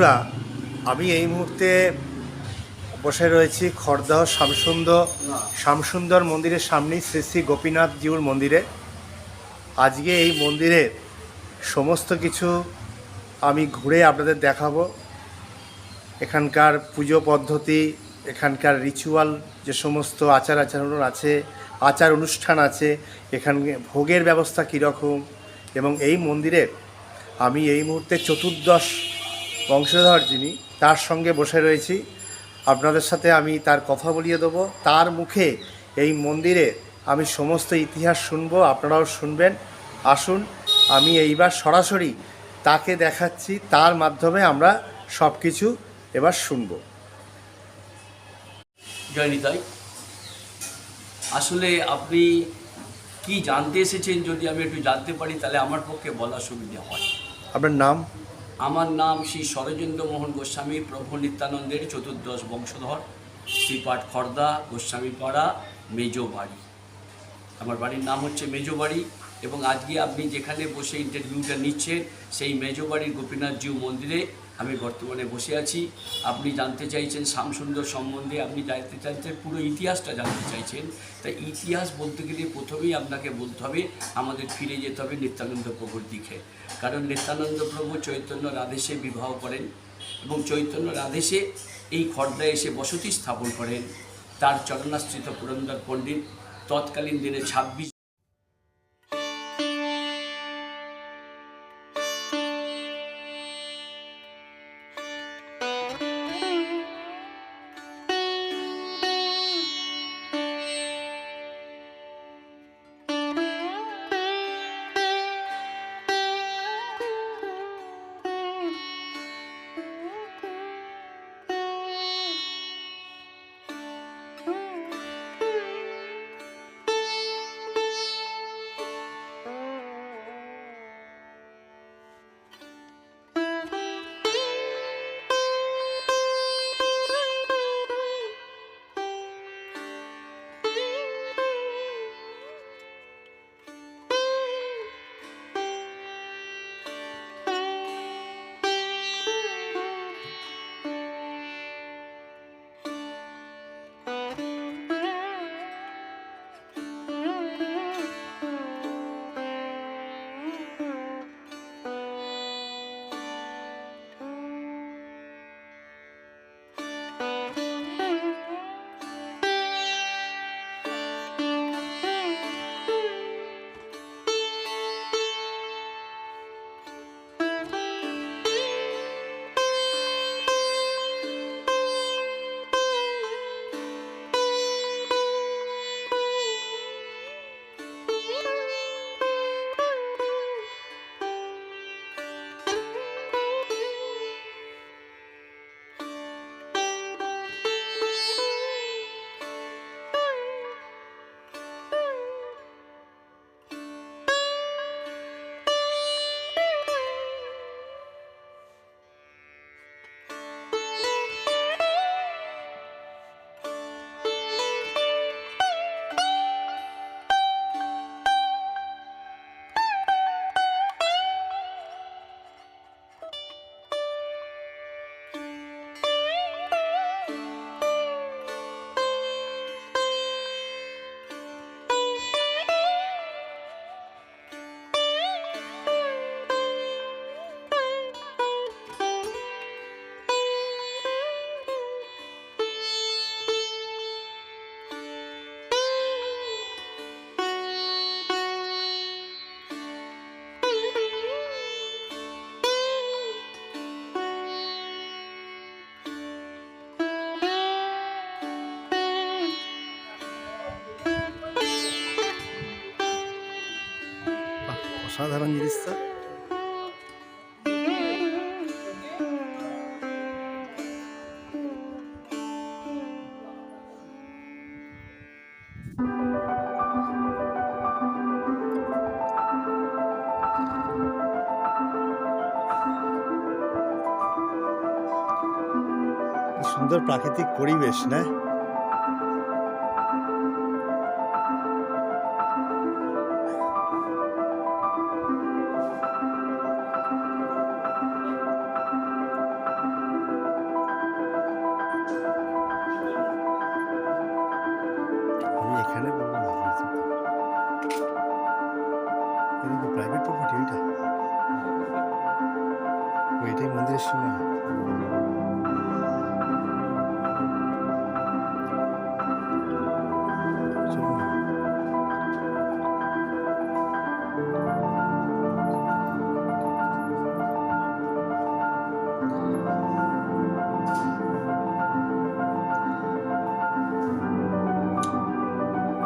বন্ধুরা, আমি এই মুহূর্তে বসে রয়েছি খড়দহ শ্যামসুন্দর শ্যামসুন্দর মন্দিরের সামনেই শ্রী শ্রী গোপীনাথ জিউর মন্দিরে। আজকে এই মন্দিরের সমস্ত কিছু আমি ঘুরে আপনাদের দেখাবো। এখানকার পুজো পদ্ধতি, এখানকার রিচুয়াল যে সমস্ত আচার আচরণ আছে, আচার অনুষ্ঠান আছে, এখানে ভোগের ব্যবস্থা কীরকম, এবং এই মন্দিরে আমি এই মুহূর্তে চতুর্দশ বংশধর যিনি তার সঙ্গে বসে রয়েছি। আপনাদের সাথে আমি তার কথা বলিয়ে দেবো। তার মুখে এই মন্দিরে আমি সমস্ত ইতিহাস শুনব আপনারাও শুনবেন। আসুন আমি এইবার সরাসরি তাকে দেখাচ্ছি। তার মাধ্যমে আমরা সব কিছু এবার শুনব। জয় নিতাই আসলে আপনি কি জানতে এসেছেন যদি আমি একটু জানতে পারি তাহলে আমার পক্ষে বলা সুবিধা হয়। আপনার নাম? আমার নাম শ্রী শরজেন্দ্র মোহন গোস্বামী, প্রভু নিত্যানন্দের চতুর্দশ বংশধর, শ্রীপাঠ খর্দা গোস্বামী পাড়া মেজো বাড়ি আমার বাড়ির নাম হচ্ছে মেজো বাড়ি এবং আজকে আপনি যেখানে বসে ইন্টারভিউটা নিচ্ছেন, সেই মেজো বাড়ির গোপীনাথজিউ মন্দিরে আমি বর্তমানে বসে আছি। আপনি জানতে চাইছেন শ্যামসুন্দর সম্বন্ধে, আপনি জানতে চাইছেন পুরো ইতিহাসটা জানতে চাইছেন। তাই ইতিহাস বলতে গেলে প্রথমেই আপনাকে বলতে হবে, আমাদের ফিরে যেতে হবে নিত্যানন্দ প্রভুর দিকে। কারণ নিত্যানন্দ প্রভু চৈতন্য রাধেশে বিবাহ করেন এবং চৈতন্য রাধেশে এই খর্দায় এসে বসতি স্থাপন করেন। তার চরণাশ্রিত পুরন্দর পণ্ডিত, তৎকালীন দিনে ছাব্বিশ অসাধারণ তো সুন্দর প্রাকৃতিক পরিবেশ না?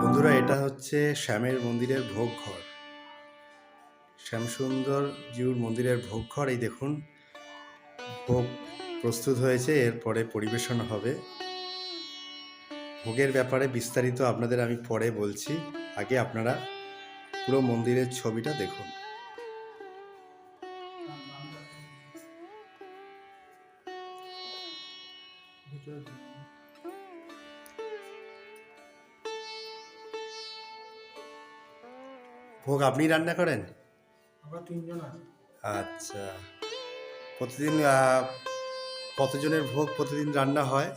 বন্ধুরা এটা হচ্ছে শ্যামের মন্দিরের ভোগ ঘর শ্যামসুন্দর জিউর মন্দিরের ভোগ ঘর এই দেখুন। ভোগ প্রস্তুত হয়েছে এরপরে পরিবেশন হবে। ভোগের ব্যাপারে বিস্তারিত আপনাদের আমি পরে বলছি। আগে আপনারা পুরো মন্দিরের ছবিটা দেখুন। ভোগ আপনি রান্না করেন? আমরা তিনজন আছি। আচ্ছা। প্রতিদিন কতজনের ভোগ প্রতিদিন রান্না হয়?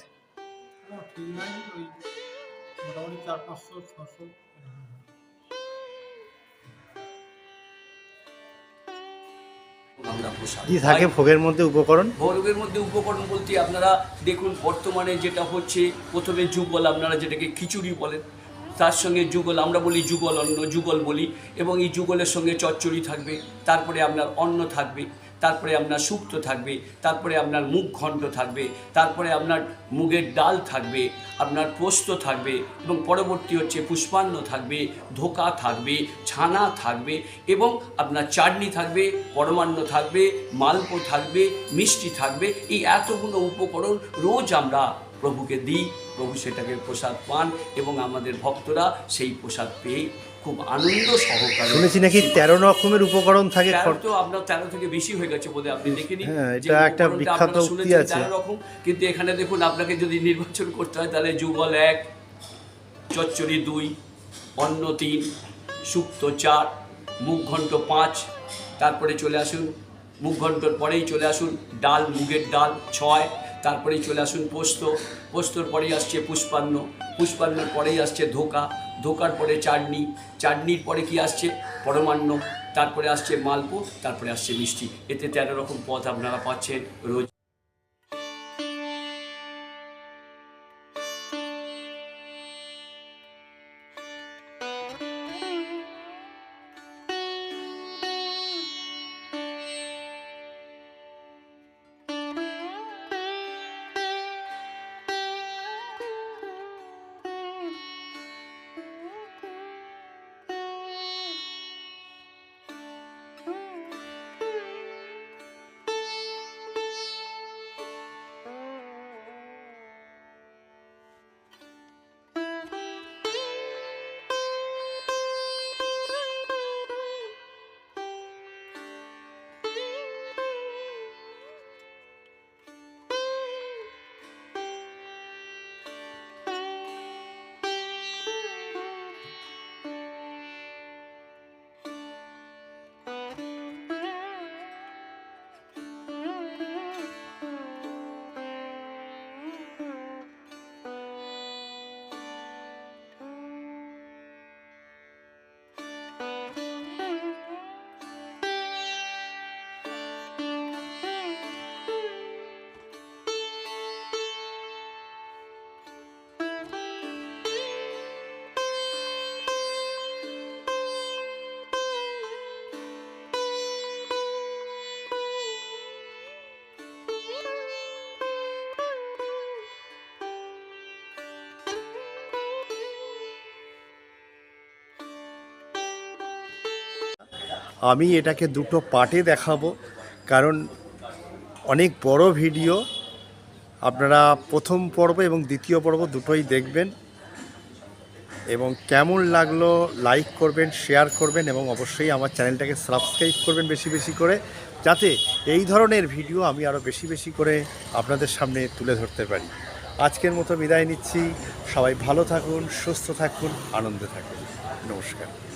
কি থাকে ভোগের মধ্যে উপকরণ? ভোগের মধ্যে উপকরণ বলতে আপনারা দেখুন বর্তমানে যেটা হচ্ছে প্রথমে যুগল আপনারা যেটাকে খিচুড়ি বলেন তার সঙ্গে যুগল আমরা বলি যুগল অন্ন যুগল বলি এবং এই যুগলের সঙ্গে চচ্চড়ি থাকবে তারপরে আপনার অন্ন থাকবে। তারপরে আপনার শুক্তো থাকবে, তারপরে আপনার মুগ ঘণ্ট থাকবে, তারপরে আপনার মুগের ডাল থাকবে, আপনার পোস্ত থাকবে এবং পরবর্তী হচ্ছে পুষ্পান্ন থাকবে, ধোকা থাকবে, ছানা থাকবে এবং আপনার চাটনি থাকবে, পরমান্ন থাকবে, মালপো থাকবে, মিষ্টি থাকবে। এই এতগুলো উপকরণ রোজ আমরা প্রভুকে দিই, প্রভু সেটাকে প্রসাদ পান এবং আমাদের ভক্তরা সেই প্রসাদ পেয়ে খুব আনন্দ সহকারে শুনেছি নাকি তেরো রকমের উপকরণ থাকে তো আপনার তেরো থেকে বেশি হয়ে গেছে বোধহয় আপনি দেখে নিন হ্যাঁ, এটা একটা বিখ্যাত উক্তি আছে। তেরো রকম কিন্তু এখানে দেখুন আপনাকে যদি নির্বাচন করতে হয় তাহলে যুগল এক চচ্চড়ি দুই অন্ন তিন শুক্তো চার মুখ ঘন্ট পাঁচ তারপরে চলে আসুন মুখ ঘন্টর পরেই চলে আসুন ডাল মুগের ডাল ছয় তারপরেই চলে আসুন পোস্ত। পোস্তর পরেই আসছে পুষ্পান্ন। পুষ্পান্নর পরেই আসছে ধোকা। ধোকার পরে চাটনি। চাটনির পরে কি আসছে? পরমান্ন। তারপরে আসছে মালপো তারপরে আসছে মিষ্টি। এতে তেরো রকম পথ আপনারা পাচ্ছেন রোজ। আমি এটাকে দুটো পার্টে দেখাবো, কারণ অনেক বড় ভিডিও। আপনারা প্রথম পর্ব এবং দ্বিতীয় পর্ব দুটোই দেখবেন। এবং কেমন লাগল লাইক করবেন, শেয়ার করবেন, এবং অবশ্যই আমার চ্যানেলটাকে সাবস্ক্রাইব করবেন বেশি বেশি করে, যাতে এই ধরনের ভিডিও আমি আরও বেশি বেশি করে আপনাদের সামনে তুলে ধরতে পারি। আজকের মতো বিদায় নিচ্ছি। সবাই ভালো থাকুন, সুস্থ থাকুন, আনন্দে থাকুন। নমস্কার।